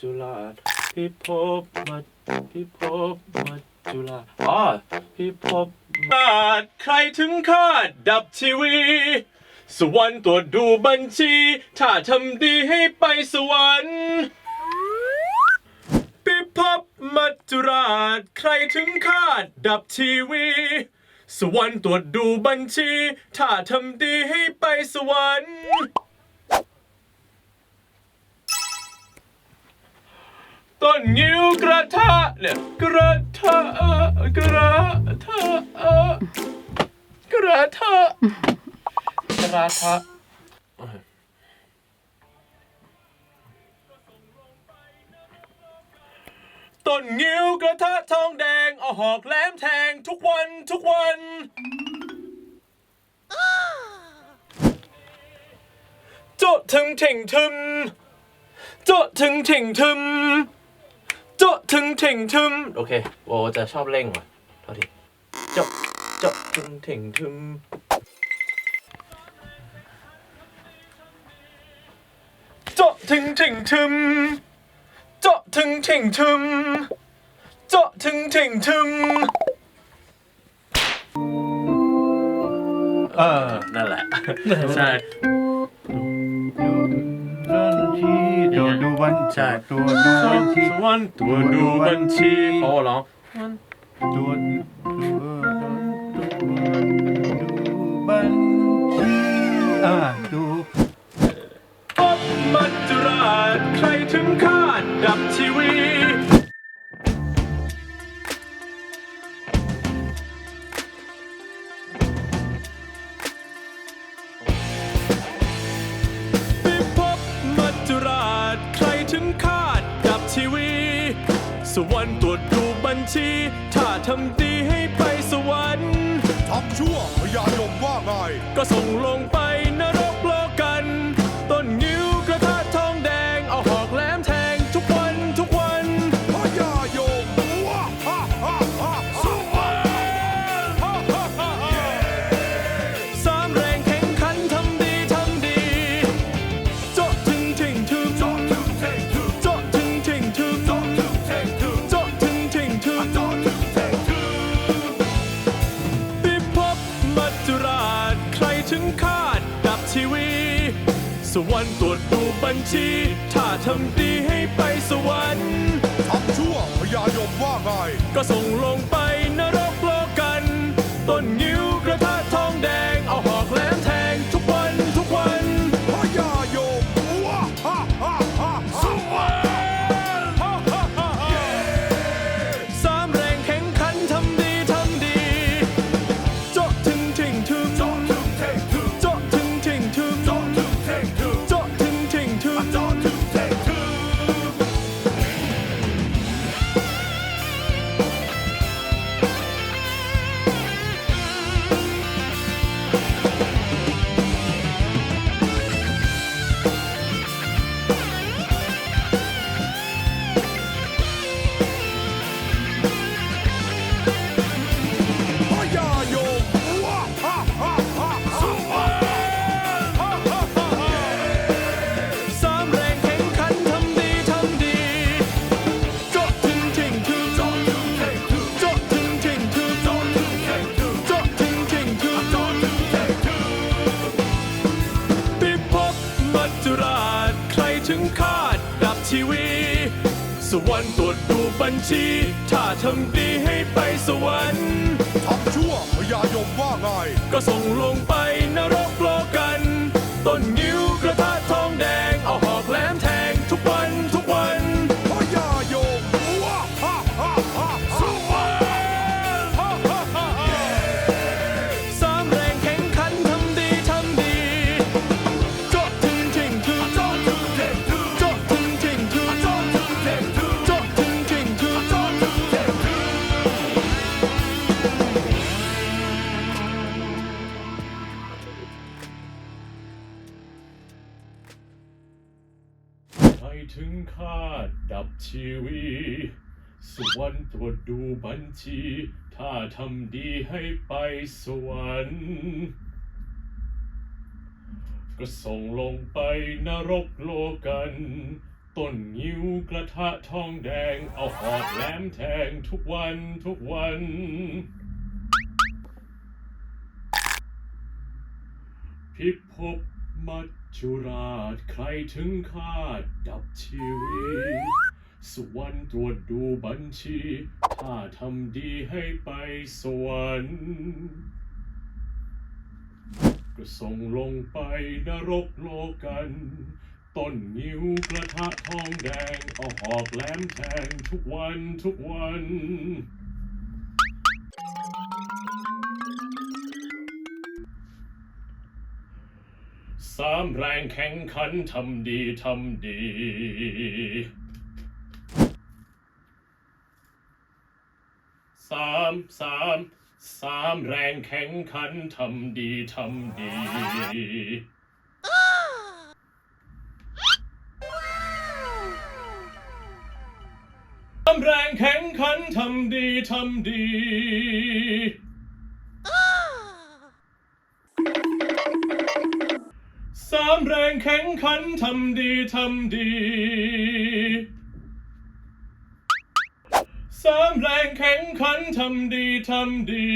จุฬาพี่พมาพี่พมาจุฬาอ๋อพี่พมาใครถึงคาดดับทีวี สวรรค์ตรวจดูบัญชี ถ้าทำดีให้ไปสวรรค์พี่พมัจจุราชใครถึงคาดดับทีวี สวรรค์ตรวจดูบัญชี ถ้าทำดีให้ไปสวรรค์ ต้นงิ้วกระทะเนี่ยกระทะกระทะกระทะกระทะต้นงิ้วกระทะทองแดงเอาหอกแหลมแทงทุกวันทุกวันโจะถึงเถ่งทึมโจะถึงเถ่งทึม จะถึงเถ่งทึมโอเคโอจะชอบเร่งว่ะเท่าทีโจะโจะถึงเถ่งทึมโจะถึงเถ่งทึมโจะถึงเถ่งทึมโจะถึงเถ่งทึมเออนั่นแหละ ใช่ ดูดูบัญชีใช่ตัวดูบัญชีสวรรค์ตัวดูบัญชีโอ้ร้อง ตัวดูดู บัญชีถ้าทำดีให้ไปสวรรค์ทำชั่วพญายมว่าไง ก็ส่งลงไป ไปสวรรค์ทำชั่วพญายมว่าไงก็ส่งลง วรรค์ตรวจดูบัญชี ถ้าทำดีให้ไปสวรรค์ทำชั่วพญายมว่าไง ก็ส่งลงไปนรก ถึงคาดดับชีวีสวรรค์ตรวจดูบัญชี ถ้าทำดีให้ไปสวรรค์ก็ส่งลงไปนรกโลกัน ต้นงิ้วกระทะทองแดง เอาหอกแหลมแทงทุกวันทุกวัน พิภพ มัจจุราชใครถึงคาดดับชีวิตสวรรค์ตรวจดูบัญชี ถ้าทำดีให้ไปสวรรค์ก็ส่งลงไปนรกโลกัน ต้นนิ้วกระทะทองแดง เอาหอกแหลมแทงทุกวันทุกวัน สามแรงแข่งขันทำดีทำดี สามสามสามแรงแข่งขันทำดีทำดี สามแรงแข่งขันทำดีทำดีามแรงแข็งขันทำดีทำดี สามแรงแข็งขันทำดีทำดี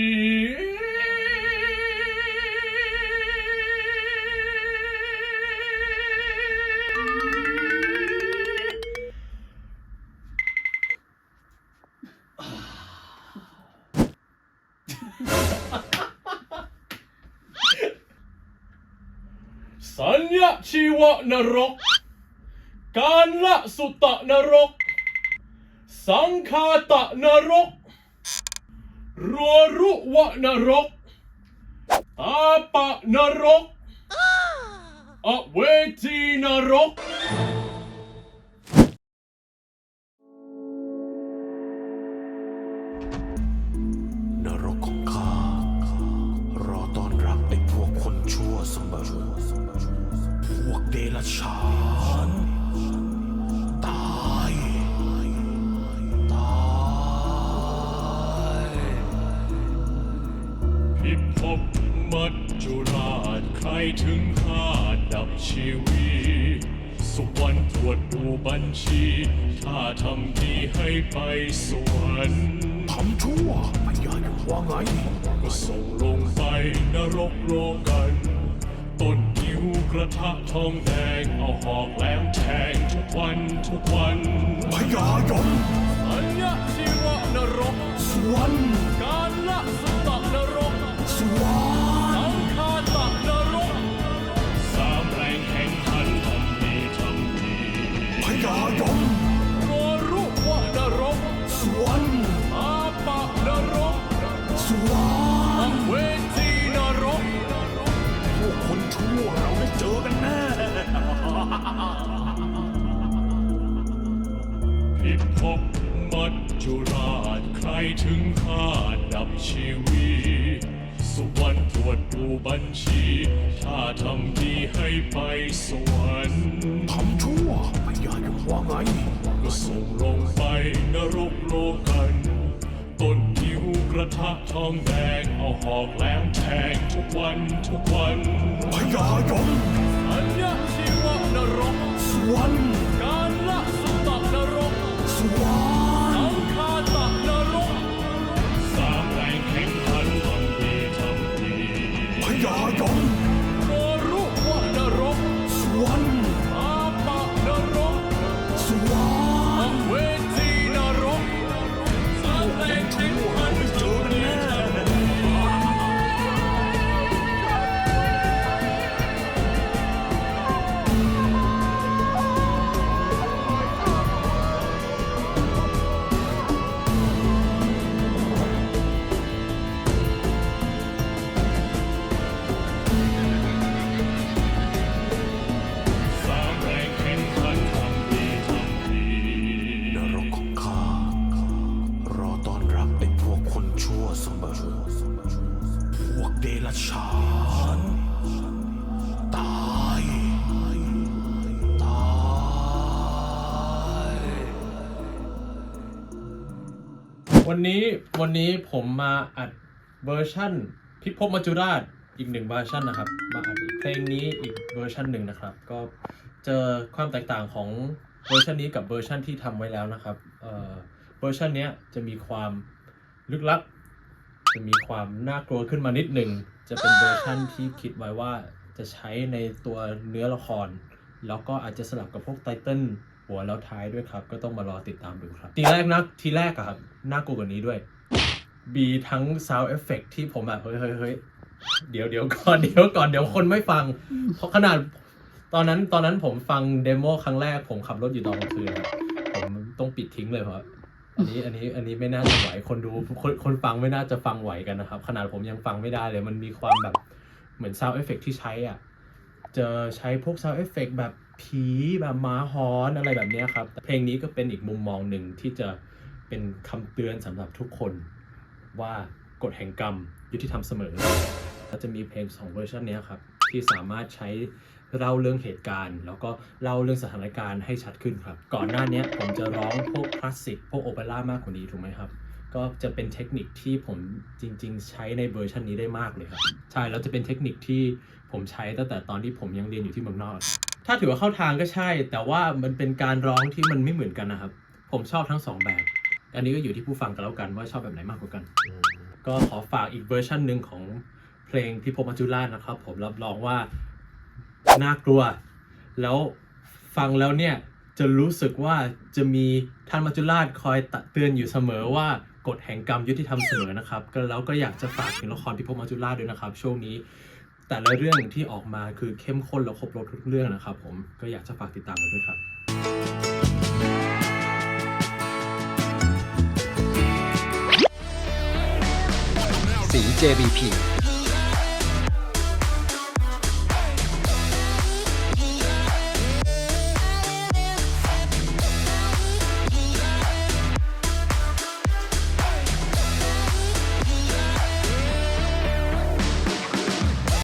สัญญาชีวนรก การละสุตะนรก สังคาตะนรก รัวรุวะนรก ตาปะนรก อเวจีนรกนรกของข้า พวกเดรัจฉานตายตายพิภพมัจจุราชใครถึงคาดดับชีวิตสวรรค์ตรวจดูบัญชี ถ้าทำดีให้ไปสวรรค์ทำชั่วพยายามว่าไงก็ส่งลงไปนรกโลกัน ต้นนิ้วกระทะทองแดงเอาหอกแหลมแทงทุกวันทุกวันพยายมอัญญาชีวะนรกสวรรค์ พิภพมัจจุราชใครถึงคาดดับชีวิตสวรรค์ตรวจดูบัญชี ถ้าทำดีให้ไปสวรรค์ทำชั่วพยายามว่าไงก็ส่งลงไปนรกโลกันต้นนิ้วกระทะทองแดงเอาหอกแหลมแทงทุกวันทุกวันพยายมอัญญาชีวะนรกสวรรค์ วันนี้วันนี้ผมมาอัดเวอร์ชั่นพิภพมัจจุราชอีกหนึ่งเวอร์ชันนะครับ มาอัดเพลงนี้อีกเวอร์ชันหนึ่งนะครับ ก็เจอความแตกต่างของเวอร์ชันนี้กับเวอร์ชันที่ทำไว้แล้วนะครับเวอร์ชันนี้จะมีความลึกลับ จะมีความน่ากลัวขึ้นมานิดหนึ่ง จะเป็นเวอร์ชั่นที่คิดไว้ว่าจะใช้ในตัวเนื้อละคร แล้วก็อาจจะสลับกับพวกไตเติล หัวแล้วท้ายด้วยครับ ก็ต้องมารอติดตามดูครับ ทีแรกนะทีแรกอะครับน่ากลัวกว่านี้ด้วยมีทั้ง sound effect ที่ผมแบบเฮ้ยเฮ้ยเฮ้ยเดี๋ยวเดี๋ยวก่อนเดี๋ยวก่อนเดี๋ยวคนไม่ฟัง เพราะขนาดตอนนั้นตอนนั้นผมฟังเดโมครั้งแรกผมขับรถอยู่ตอนกลางคืนครับผมต้องปิดทิ้งเลยเพราะอันนี้อันนี้อันนี้ไม่น่าจะไหวคนดูคนคนฟังไม่น่าจะฟังไหวกันนะครับ ขนาดผมยังฟังไม่ได้เลยมันมีความแบบเหมือน sound effect ที่ใช้อะ จะใช้พวก sound effect แบบผีแบบหมาหอนอะไรแบบนี้ครับ เพลงนี้ก็เป็นอีกมุมมองหนึ่งที่จะเป็นคำเตือนสำหรับทุกคน ว่ากฎแห่งกรรมยุติธรรมเสมอแล้วจะมีเพลงสองเวอร์ชันนี้ครับ ที่สามารถใช้เล่าเรื่องเหตุการณ์ แล้วก็เล่าเรื่องสถานการณ์ให้ชัดขึ้นครับ ก่อนหน้านี้ผมจะร้องพวกคลาสสิกพวกโอเปร่ามากกว่านี้ถูกไหมครับ ก็จะเป็นเทคนิคที่ผมจริง ๆ ใช้ในเวอร์ชันนี้ได้มากเลยครับ ใช่แล้วจะเป็นเทคนิคที่ผมใช้ตั้งแต่ตอนที่ผมยังเรียนอยู่ที่เมืองนอก ถ้าถือว่าเข้าทางก็ใช่ แต่ว่ามันเป็นการร้องที่มันไม่เหมือนกันนะครับ ผมชอบทั้งสองแบบ อันนี้ก็อยู่ที่ผู้ฟังกันแล้วกันว่าชอบแบบไหนมากกว่ากัน ก็ขอฝากอีกเวอร์ชันหนึ่งของเพลงพิภพมัจจุราชนะครับ ผมรับรองว่าน่ากลัว แล้วฟังแล้วเนี่ยจะรู้สึกว่าจะมีท่านมัจจุราชคอยตักเตือนอยู่เสมอว่า กฎแห่งกรรมยุติธรรมเสมอนะครับก็แล้วก็อยากจะฝากถึงละครพิภพมัจจุราชด้วยนะครับช่วงนี้แต่ละเรื่องที่ออกมาคือเข้มข้นและครบรสทุกเรื่องนะครับ ผมก็อยากจะฝากติดตามกันด้วยครับสี JBP